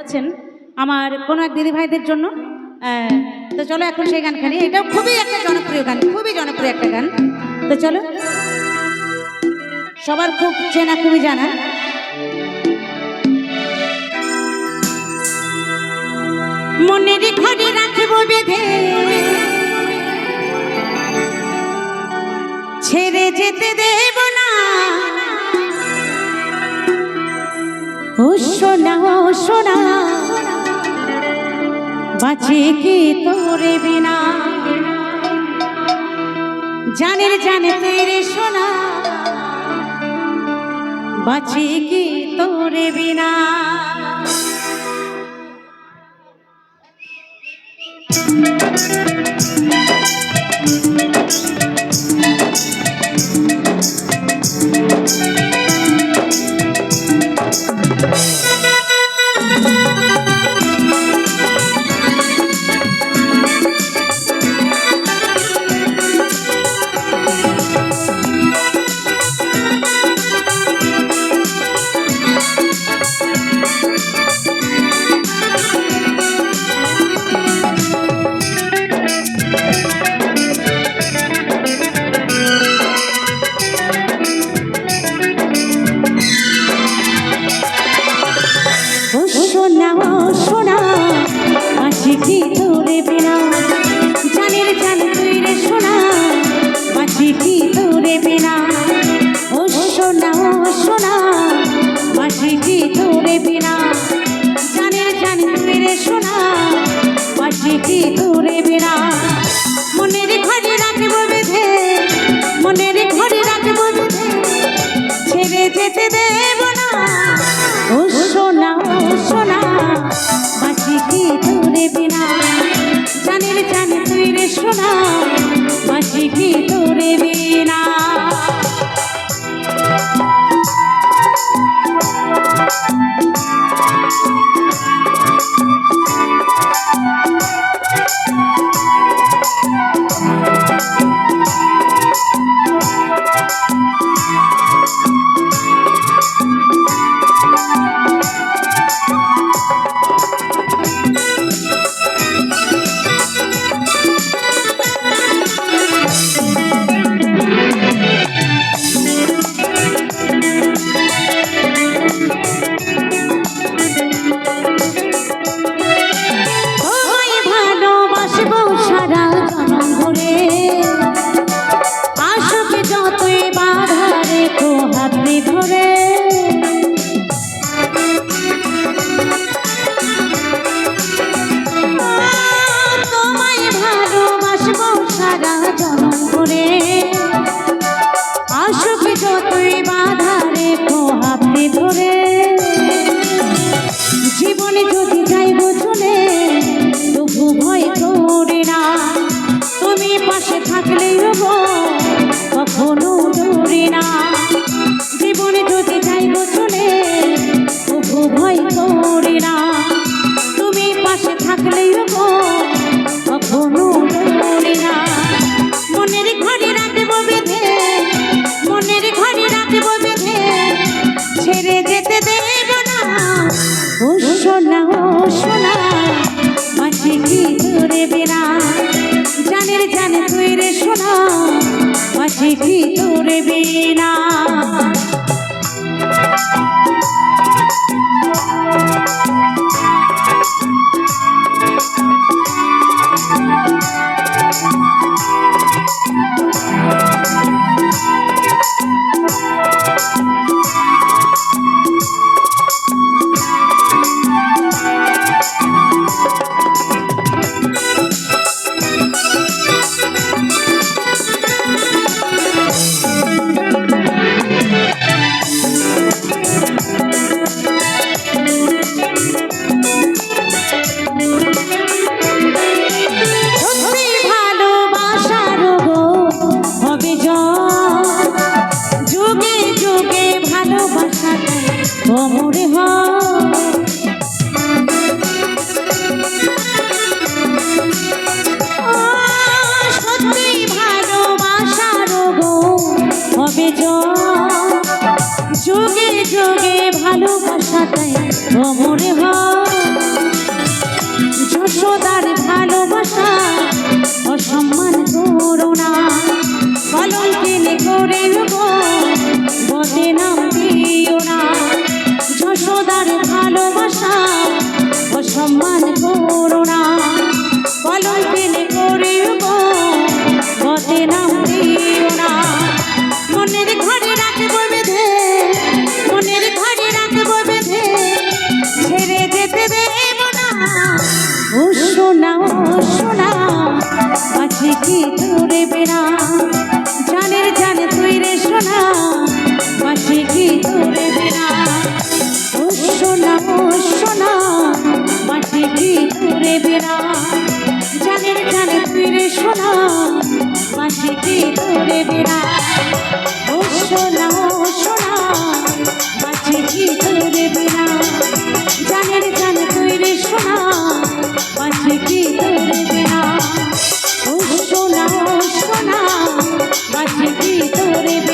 আছেন আমার কোনো এক দিদি ভাইদের জন্য তো চলো এখন সেই গান খানি এটাও খুবই একটা জনপ্রিয় গান, খুবই জনপ্রিয় একটা গান। তো চলো। সবার খুব চেনা খুবই জানা। মনের ঘরে রাখব বেঁধে। ছেড়ে যেতে দেব না। ও সোনা ও সোনা, বাঁচে কি তোরে বিনা? জানের জানে তেরে সোনা, বাঁচে কি তোরে বিনা? ও সোনা বাঁচি কি তোরে বিনা ও সোনা ও সোনা বাঁচি কি তোরে বিনা জানের জান তুই সোনা বাঁচি কি তোরে বিনা মনের ঘরে রাখব বেঁধে, মনের ঘরে রাখব বেঁধে, ছেড়ে যেতে দেব না। ও সোনা ও সোনা বাঁচি কি তোরে বিনা কি তোরে বিনা। ভালোবাসাটাই অমরে হসোদার ভালোবাসা অসম্মান করো না। কলম কেনে করে বদে নাম দিও না। যশোদার ভালোবাসা অসম্মান করো না। কলম কেনে করে বদে নাম দিও সোনা আছে কি তোরে বেড়া? জানের জানে তুই রে সোনা আছে কি তোরে বেড়া? ও সোনা ও সোনা আছে কি তোরে বেড়া? জানের জানে তুই রে সোনা আছে কি তোরে বেড়া? কি